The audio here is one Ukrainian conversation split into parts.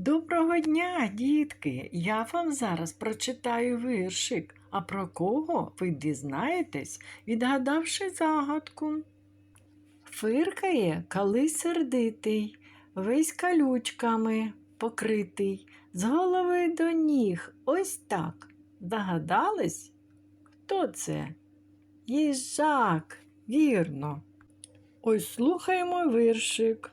Доброго дня, дітки! Я вам зараз прочитаю віршик. А про кого ви дізнаєтесь, відгадавши загадку? Фиркає, коли сердитий, весь калючками покритий, з голови до ніг. Ось так. Догадались? Хто це? Їжак, вірно. Ось слухаємо віршик.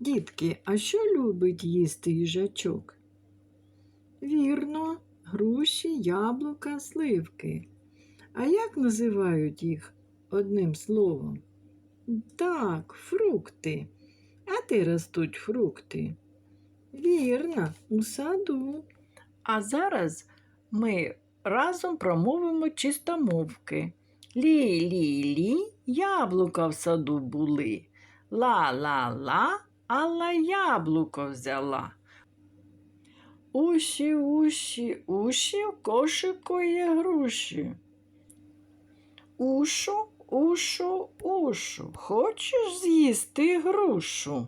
Дітки, а що любить їсти їжачок? Вірно, груші, яблука, сливки. А як називають їх одним словом? Так, фрукти. А де ростуть фрукти? Вірно, у саду. А зараз ми разом промовимо чистомовки. Лі-лі-лі, яблука в саду були. Ла-ла-ла, Алла яблуко взяла. Уші, уші, уші, в кошику є груші. Ушу, ушу, ушу, хочеш з'їсти грушу?